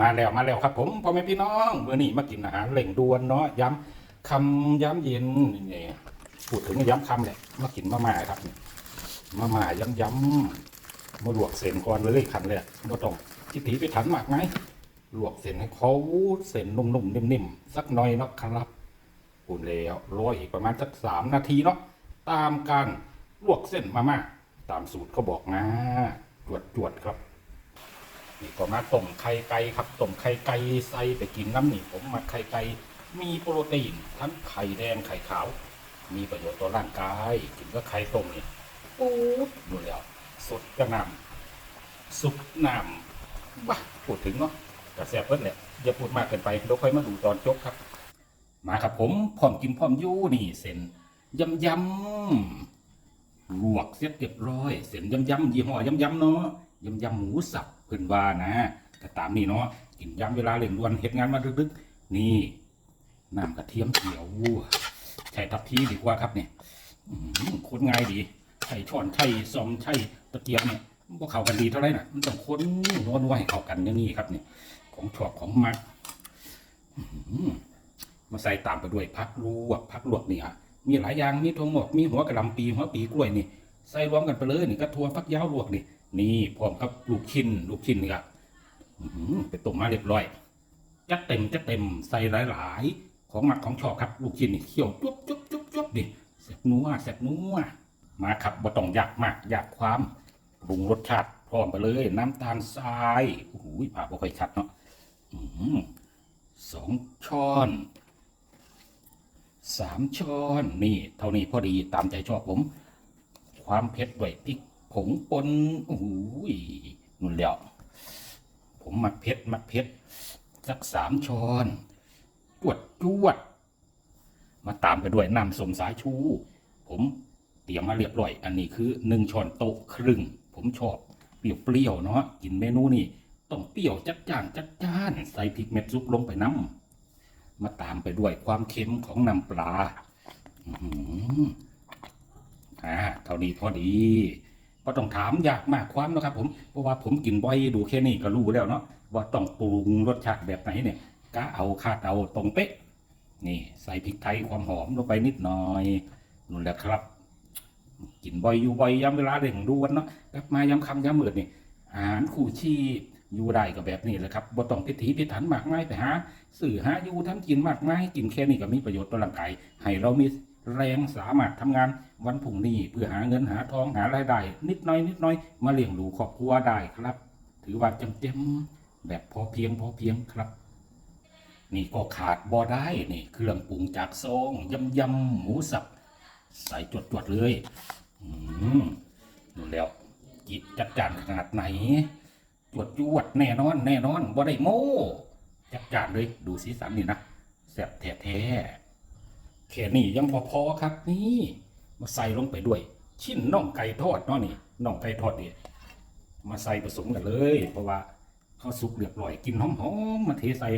มาแล้วมาแล้วครับ ผมพ่อแม่พี่น้องเมื่อนี้มากินอาหารเร่งดวนเนาะย้ำคำย้ำเย็นนี่พูดถึงย้ำคำแหละมากินมาม่าครับมาม่าย้ำย้ำมาลวกเส้นก่อนเลยขันเลยบ่ต้องทิถีไปถันมากไงลวกเส้นให้เขาเส้นนุ่มๆนิ่มๆสักหน่อยเนาะครับอุ่นแล้วรออีกประมาณสักสามนาทีเนาะตามการลวกเส้นมาม่าตามสูตรเขาบอกนะจวดจวดๆครับ นี่ก็มาต้มไข่ไก่ครับต้มไข่ไก่ใส่ไปกินน้ำนี่ผมมาไข่ไก่มีโปรตีนทั้งไข่แดงไข่ขาว มีประโยชน์ต่อร่างกายกินก็ไข่ต้มนี่ปุ๊บดูแล้วสดกระหนำสุกน้ำว้าพูดถึงเนาะกระแสเพิ่นแหละอย่าพูดมากเกินไปเดี๋ยวค่อยมาดูตอนจบครับ มาครับผมพร้อมกินพร้อมอยู่นี่เส้นยำยำลวกเสร็จเรียบร้อย เส้นยำยำยี่ห้อยำยำเนาะ ยำยำหมูสับเพิ่นว่านะก็ตามนี่เนาะกินยำเวลาเร่งด่วนเฮ็ดงานมาดึกๆนี่น้ำกระเทียมเขียวใช้ทับทีดีกว่าครับเนี่ยอื้อหือคนง่ายดีใช้ช้อนใช้ซอมใช้ตะเกียบเนี่ยมันบ่เข้ากันดีเท่าไหร่น่ะมันต้องคนนวนัวๆให้เข้ากันอย่างนี้ครับเนี่ยของชอบของมักมาใส่ตามไปด้วยผักลวกผักลวกนี่ฮะมีหลายอย่างมีถั่วงอกมีหัวกระลำปีหัวปีกล้วยนี่ใส่รวมกันไปเลยนี่ก็ถั่วฟักยาวลวกนี่ นี่พร้อมกับลูกชิ้นลูกชิ้นนี่ครับไปต้มมาเรียบร้อยจัดเต็มจัดเต็มใส่หลาย ๆ ของหมักของชอบครับ ลูกชิ้นนี่เคี่ยวจุ๊บจุ๊บจุ๊บจุ๊บดิแซ่บนัวแซ่บนัวมาครับบ่ต้องอยากมากอยากความปรุงรสชาติพร้อมไปเลย น้ำตาลทรายโอ้โหผ่าบ่ค่อยชัดเนาะสองช้อนสามช้อนนี่ เท่านี้พอดีตามใจชอบผม ความเผ็ดด้วยพริก ผงปนโอ้โหนุ่นแล้วผมมักเผ็ดมักเผ็ดสักสามช้อนจวดจวด มาตามไปด้วยน้ำสมสายชู ผมเตรียมมาเรียบร้อย อันนี้คือหนึ่งช้อนโต๊ะครึ่ง ผมชอบเปรี้ยวๆเนาะกินเมนูนี่ต้องเปรี้ยวจัดจ้านจัดจ้าน ใส่พริกเม็ดซุปลงไปน้ำมาตามไปด้วยความเค็มของน้ำปลาอ๋ออ่าเท่านี้พอดี ก็ต้องถามยากมากความนะครับผมเพราะว่าผมกินบ่อยดูแค่นี้ก็รู้แล้วเนาะว่าต้องปรุงรสชาติแบบไหนเนี่ยกะเอาคาดเอาตรงเป๊ะนี่ใส่พริกไทยความหอมลงไปนิดหน่อยนู่นแหละครับ กินบ่อยอยู่บ่อยย้ำเวลาเร่งด่วนเนาะกลับมาย้ำคำย้ำมืดนี่อาหารคู่ชีพอยู่ได้ก็แบบนี้แหละครับบ่ต้องพิถีพิถันมากมายไปหาสื่อหาอยู่ทำกินมากมายกินแค่นี้ก็มีประโยชน์ต่อร่างกายให้เรามี แรงสามารถทำงานวันพรุ่งนี้เพื่อหาเงินหาทองหารายได้นิดน้อยนิดน้อยมาเลี้ยงดูครอบครัวได้ครับ ถือว่าจำเต็มแบบพอเพียงพอเพียงครับ นี่ก็ขาดบ่ได้นี่เครื่องปรุงจากซองยำยำหมูสับ ใส่จวดๆเลยอืมดูแล้วจิตจัดจานขนาดไหนจวดจวดแน่นอน แน่นอนบ่ได้โม้จัดจานเลยดูสีสันนี่นะแซ่บแท้ๆ แค่นี้ยังพอๆครับ นี่มาใส่ลงไปด้วย ชิ้นน่องไก่ทอดเนาะนี่น่องไก่ทอดเนี่ยมาใส่ผสมกันเลย เพราะว่าเขาสุกเรียบร้อยกินหอมๆมาเทใส่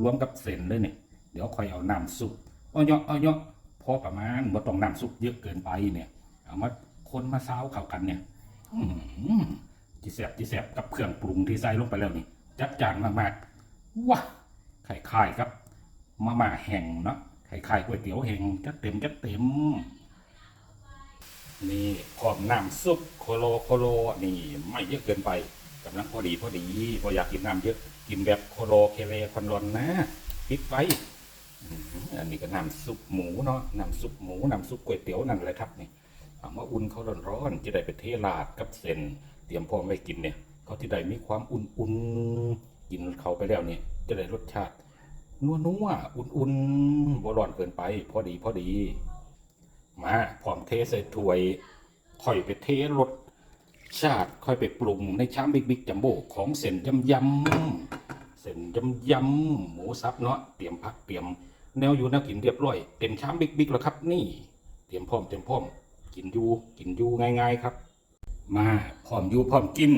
รวมกับเส้นเลยเนี่ยเดี๋ยวค่อยเอาน้ำซุปเอาเยอะเอาเยอะพอประมาณบ่ต้องน้ำซุปเยอะเกินไปเนี่ยเอามาคนมาซาวเข้ากันเนี่ยอจีแสบจีแสบกับเครื่องปรุงที่ใส่ลงไปแล้วนี่จัดจานมากๆว้าไข่ไข่ครับ มาม่าแห้งเนาะ ไข่ไข่ก๋วยเตี๋ยวแห้งจัดเต็มจัดเต็ม นี่พร้อมน้ำซุปโคโลโคโลนี่ไม่เยอะเกินไปกำลังพอดีพอดีพออยากกินน้ำเยอะกินแบบโคโลเคเลคอนรอนนะปิดไฟอันนี้ก็น้ำซุปหมูเนาะน้ำซุปหมูน้ำซุปก๋วยเตี๋ยวนั่นแหละครับนี่เอามาอุ่นเขาร้อนๆจะได้ไปเทราดกับเส้นเตรียมพร้อมไว้กินเนี่ยเขาที่ได้มีความอุ่นๆกินเขาไปแล้วเนี่ยจะได้รสชาติ นัวนัวอุ่นๆบ่ร้อนเกินไป พอดีพอดี มาพร้อมเทใส่ถ้วยค่อยไปเทรสชาติค่อยไปปรุงในชามบิ๊กๆจัมโบ้ของเส้นยำยำเส้นยำยำหมูสับเนาะเตรียมผักเตรียม แนวอยู่แนวกินเรียบร้อยเต็มชามบิ๊กๆแล้วครับ นี่ เตรียมพร้อมเตรียมพร้อม กินอยู่กินอยู่ง่าย ๆ ครับ มาพร้อมอยู่พร้อมกิน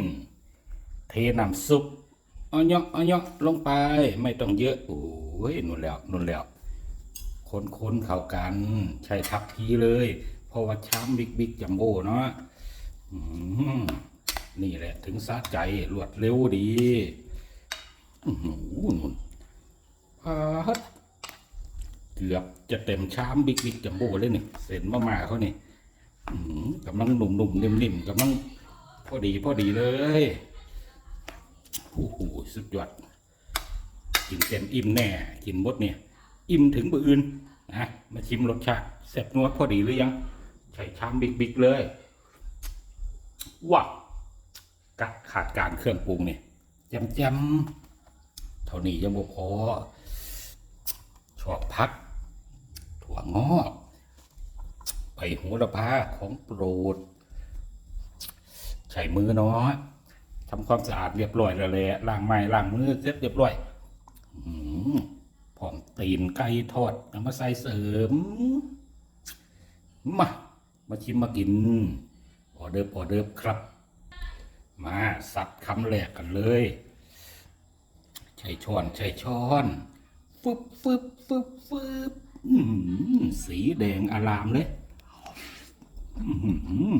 เทน้ำซุป เอาเนาะเอาเนาะลงไปไม่ต้องเยอะโอ้ยนุ่นแล้วนุ่นแล้วคนคนเข้ากัน ใช่ทับพีเลย เพราะว่าชามบิ๊กบิ๊กจัมโบ้เนาะนี่แหละ ถึงสะใจรวดเร็วดีอื้อหือนุ่นพาดเกือบจะเต็มชามบิ๊กบิ๊กจัมโบ้เลยนี่เส้นมามาเขานี่กำลังหนุ่มๆนิ่มๆกำลังพอดีพอดีเลย โอ้โหสุดยอด กินเต็มอิ่มแน่ กินหมดเนี่ย อิ่มถึงมืออื่นนะมาชิมรสชาติแซ่บนัวพอดีหรือยัง ใช้ชามบิ๊กๆเลยว้าวกะขาดการเครื่องปรุงเนี่ยจำจำๆเท่านี้ยังบ่พอชอบพัก ถั่วงอกใบโหระพาของโปรด ใช้มือเนาะ ทำความสะอาดเรียบร้อยแล้วแหละล้างไม้ล้างมือเสร็จเรียบร้อยอืมผอมตีนไก่ทอดเอามาใส่เสริม มา มาชิมมากิน ออเดิร์ฟออเดิร์ฟครับ มาสับคำแรกกันเลย ใช้ช้อน ใช้ช้อนฟึบฟึบฟึบฟึบสีแดงอลามเลย อือหือ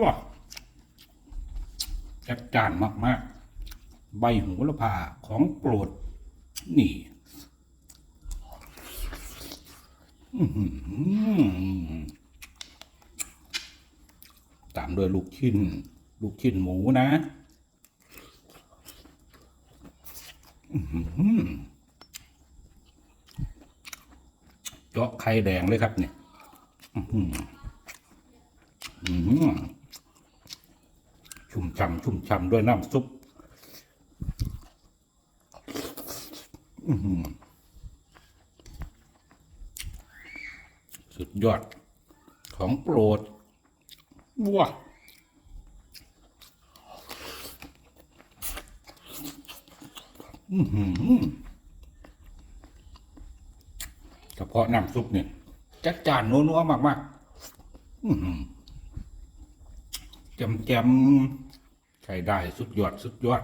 ว้าจัดจานมาก ๆ ใบโหูละพาของโปรด นี่ตามด้วยลูกชิ้น ลูกชิ้นหมูนะเจาะไข่แดงเลยครับเนี่ย อื ชุ่มฉ่ำชุ่มฉ่ำด้วยน้ำซุปสุดยอดของโปรดว้าอื้อหือเฉพาะน้ำซุปเนี่ยจัดจานนัวๆมากๆ อื้ อหือแจมใช้ได้สุดยอดสุดยอด